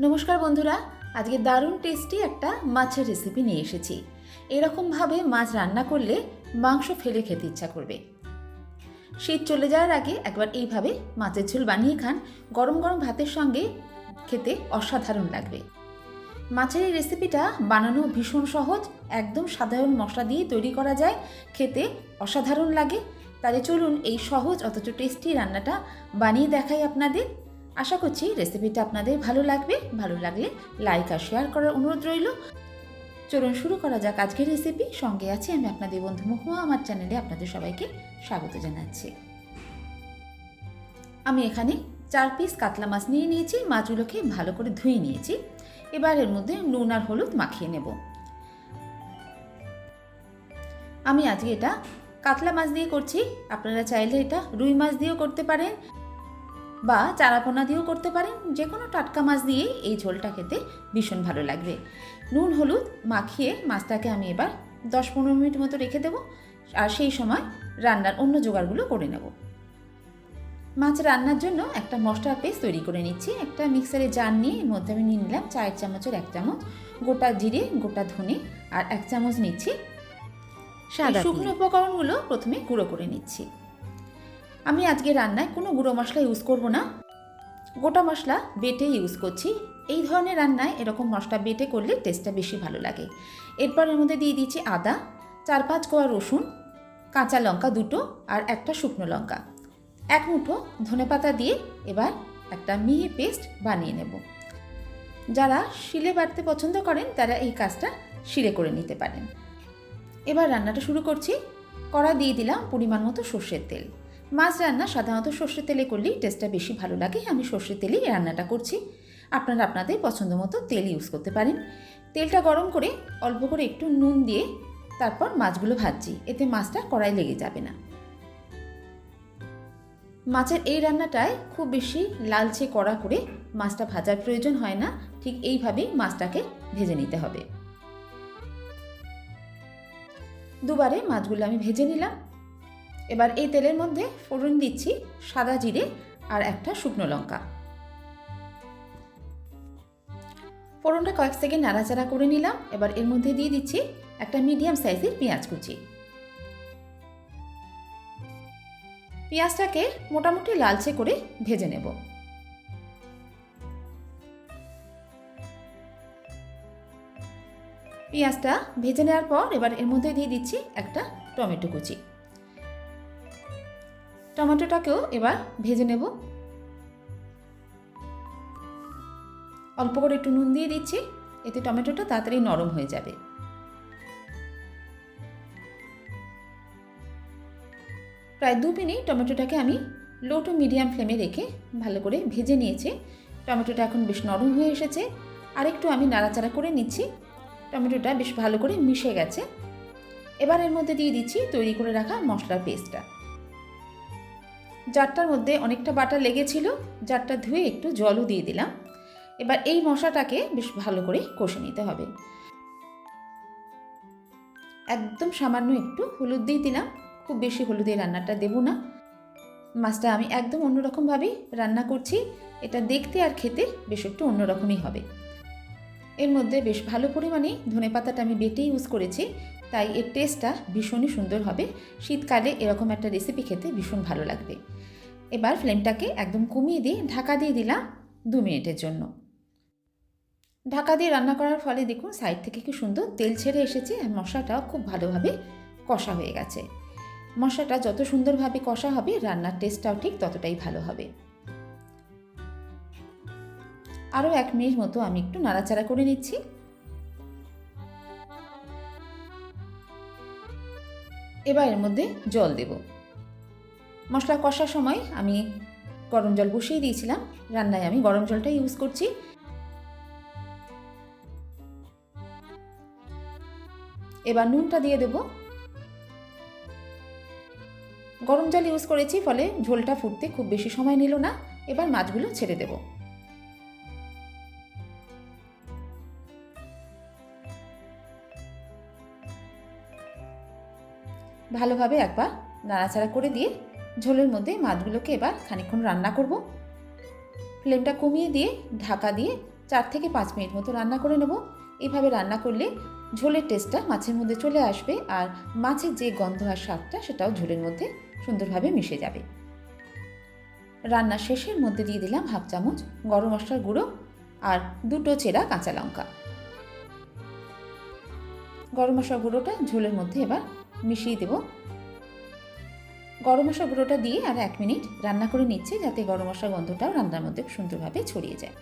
নমস্কার বন্ধুরা, আজকে দারুণ টেস্টি একটা মাছের রেসিপি নিয়ে এসেছি। এরকমভাবে মাছ রান্না করলে মাংস ফেলে খেতে ইচ্ছা করবে। শীত চলে যাওয়ার আগে একবার এইভাবে মাছের ঝোল বানিয়ে খান। গরম গরম ভাতের সঙ্গে খেতে অসাধারণ লাগবে। মাছের এই রেসিপিটা বানানো ভীষণ সহজ, একদম সাধারণ মশলা দিয়ে তৈরি করা যায়। খেতে অসাধারণ লাগে। তাহলে চলুন এই সহজ অথচ টেস্টি রান্নাটা বানিয়ে দেখাই আপনাদের। আশা করছি রেসিপিটা আপনাদের ভালো লাগবে। ভালো লাগলে লাইক আর শেয়ার করার অনুরোধ রইল। চলুন শুরু করা যাক আজকের রেসিপি। সঙ্গে আছি আমি আপনাদের বন্ধু মহুয়া, আমার চ্যানেলে আপনাদের সবাইকে স্বাগত জানাচ্ছি। আমি এখানে চার পিস কাতলা মাছ নিয়ে নিয়েছি। মাছগুলোকে ভালো করে ধুয়ে নিয়েছি। এবার এর মধ্যে নুন আর হলুদ মাখিয়ে নেব। আমি আজকে এটা কাতলা মাছ দিয়ে করছি। আপনারা চাইলে এটা রুই মাছ দিয়েও করতে পারেন। বা চারাপোনা দিয়েও করতে পারেন যে কোনো টাটকা মাছ দিয়ে এই ঝোলটা খেতে ভীষণ ভালো লাগবে। নুন হলুদ মাখিয়ে মাছটাকে আমি এবার দশ পনেরো মিনিট মতো রেখে দেবো আর সেই সময় রান্নার অন্য জোগাড়গুলো করে নেব। মাছ রান্নার জন্য একটা মশলার পেস্ট তৈরি করে নিচ্ছি। একটা মিক্সারে জার নিয়ে এর মধ্যে আমি নিয়ে নিলাম চায়ের চামচের এক চামচ গোটা জিরে গোটা ধনে আর এক চামচ নিচ্ছি সাদা শুকনো উপকরণগুলো প্রথমে গুঁড়ো করে নিচ্ছি। আমি আজকে রান্নায় কোনো গুঁড়ো মশলা ইউজ করব না। গোটা মশলা বেটে ইউজ করছি। এই ধরনের রান্নায় এরকম মশলা বেটে করলে টেস্টটা বেশি ভালো লাগে। এরপর এর মধ্যে দিয়ে দিচ্ছি আদা চার পাঁচ কোয়া রসুন, কাঁচা লঙ্কা দুটো আর একটা শুকনো লঙ্কা। এক মুঠো ধনেপাতা দিয়ে এবার একটা মিহি পেস্ট বানিয়ে নেব। যারা শিলে বাটতে পছন্দ করেন, তারা এই কাজটা শিলে করে নিতে পারেন। এবার রান্নাটা শুরু করছি। কড়া দিয়ে দিলাম পরিমাণ মতো সর্ষের তেল। মাছ রান্না সাধারণত সর্ষের তেলে করলেই টেস্টটা বেশি ভালো লাগে। আমি সর্ষের তেলেই রান্নাটা করছি। আপনারা আপনাদের পছন্দ মতো তেল ইউজ করতে পারেন। তেলটা গরম করে অল্প করে একটু নুন দিয়ে তারপর মাছগুলো ভাজছি। এতে মাছটা কড়াই লেগে যাবে না। মাছের এই রান্নাটায় খুব বেশি লালচে কড়া করে মাছটা ভাজার প্রয়োজন হয় না। ঠিক এইভাবেই মাছটাকে ভেজে নিতে হবে। দুবারে মাছগুলো আমি ভেজে নিলাম। এবার এই তেলের মধ্যে ফোড়ন দিচ্ছি সাদা জিরে আর একটা শুকনো লঙ্কা। ফোড়নটা কয়েক সেকেন্ড নাড়াচাড়া করে নিলাম। এবার এর মধ্যে দিয়ে দিচ্ছি একটা মিডিয়াম সাইজের পেঁয়াজ কুচি। পেঁয়াজটাকে মোটামুটি লালচে করে ভেজে নেব। পেঁয়াজটা ভেজে নেওয়ার পর এবার এর মধ্যে দিয়ে দিচ্ছি একটা টমেটো কুচি। টমেটোটাকেও এবার ভেজে নেব। অল্প করে একটু নুন দিয়ে দিচ্ছি, এতে টমেটোটা তাড়াতাড়ি নরম হয়ে যাবে। প্রায় দু মিনিট টমেটোটাকে আমি লো টু মিডিয়াম ফ্লেমে রেখে ভালো করে ভেজে নিয়েছি। টমেটোটা এখন বেশ নরম হয়ে এসেছে। আর একটু আমি নাড়াচাড়া করে নিচ্ছি। টমেটোটা বেশ ভালো করে মিশে গেছে। এবার এর মধ্যে দিয়ে দিচ্ছি তৈরি করে রাখা মশলার পেস্টটা। জারটার মধ্যে অনেকটা বাটা লেগেছিল, জারটা ধুয়ে একটু জলও দিয়ে দিলাম। এবার এই মশলাটাকে বেশ ভালো করে কষে নিতে হবে। একদম সামান্য একটু হলুদ দিয়ে দিলাম, খুব বেশি হলুদের রান্নাটা দেবো না। মাছটা আমি একদম অন্যরকমভাবেই রান্না করছি, এটা দেখতে আর খেতে বেশ একটু অন্যরকমই হবে। এর মধ্যে বেশ ভালো পরিমাণে ধনে পাতাটা আমি বেটে ইউজ করেছি, তাই এর টেস্টটা ভীষণই সুন্দর হবে। শীতকালে এরকম একটা রেসিপি খেতে ভীষণ ভালো লাগবে। এবার ফ্লেমটাকে একদম কমিয়ে দিয়ে ঢাকা দিয়ে দিলাম দু মিনিটের জন্য। ঢাকা দিয়ে রান্না করার ফলে দেখুন সাইড থেকে কি সুন্দর তেল ছেড়ে এসেছে আর মশলাটাও খুব ভালোভাবে কষা হয়ে গেছে। মশলাটা যত সুন্দরভাবে কষা হবে, রান্নার টেস্টটাও ঠিক ততটাই ভালো হবে। আরও এক মিনিট মতো আমি একটু নাড়াচাড়া করে নিচ্ছি। এবার এর মধ্যে জল দেব। মশলা কষার সময় আমি গরম জল বসিয়ে দিয়েছিলাম। রান্নায় আমি গরম জলটা ইউজ করছি। এবার নুনটা দিয়ে দেব। গরম জল ইউজ করেছি ফলে ঝোলটা ফুটতে খুব বেশি সময় নিল না। এবার মাছগুলো ছেড়ে দেবো। ভালোভাবে একবার নাড়াচাড়া করে দিয়ে ঝোলের মধ্যে মাছগুলোকে এবার খানিকক্ষণ রান্না করব। ফ্লেমটা কমিয়ে দিয়ে ঢাকা দিয়ে চার থেকে পাঁচ মিনিট মতো রান্না করে নেব। এইভাবে রান্না করলে ঝোলের টেস্টটা মাছের মধ্যে চলে আসবে আর মাছের যে গন্ধ আর স্বাদটা সেটাও ঝোলের মধ্যে সুন্দরভাবে মিশে যাবে। রান্না শেষের মধ্যে দিয়ে দিলাম হাফ চামচ গরম মশলার গুঁড়ো আর দুটো চেরা কাঁচা লঙ্কা। গরম মশলা গুঁড়োটা ঝোলের মধ্যে এবার মিশিয়ে দেব। গরম মশলা গুঁড়োটা দিয়ে আর এক মিনিট রান্না করে নিচ্ছি যাতে গরম মশলা গন্ধটাও রান্নার মধ্যে সুন্দরভাবে ছড়িয়ে যায়।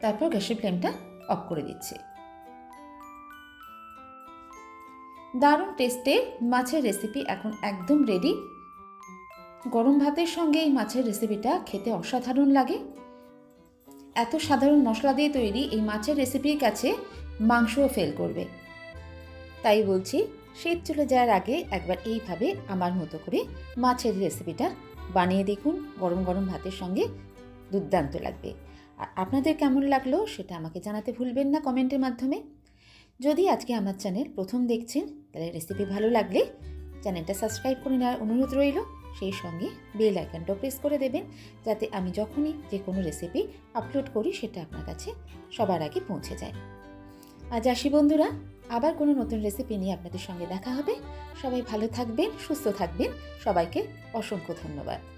তারপর গ্যাসের ফ্লেমটা অফ করে দিচ্ছি। দারুণ টেস্টে মাছের রেসিপি এখন একদম রেডি। গরম ভাতের সঙ্গে এই মাছের রেসিপিটা খেতে অসাধারণ লাগে। এত সাধারণ মশলা দিয়ে তৈরি এই মাছের রেসিপির কাছে মাংসও ফেল করবে। তাই বলছি শীত চলে যাওয়ার আগে একবার এইভাবে আমার মতো করে মাছের রেসিপিটা বানিয়ে দেখুন। গরম গরম ভাতের সঙ্গে দুর্দান্ত লাগবে। আর আপনাদের কেমন লাগল সেটা আমাকে জানাতে ভুলবেন না কমেন্টের মাধ্যমে। যদি আজকে আমার চ্যানেল প্রথম দেখছেন, তাহলে রেসিপি ভালো লাগলে চ্যানেলটা সাবস্ক্রাইব করে নেওয়ার অনুরোধ রইল। সেই সঙ্গে বেল আইকনটাও প্রেস করে দেবেন, যাতে আমি যখনই যে কোনো রেসিপি আপলোড করি, সেটা আপনার কাছে সবার আগে পৌঁছে যায়। আজ আসি বন্ধুরা, আবার কোনো নতুন রেসিপি নিয়ে আপনাদের সঙ্গে দেখা হবে। সবাই ভালো থাকবেন, সুস্থ থাকবেন। সবাইকে অসংখ্য ধন্যবাদ।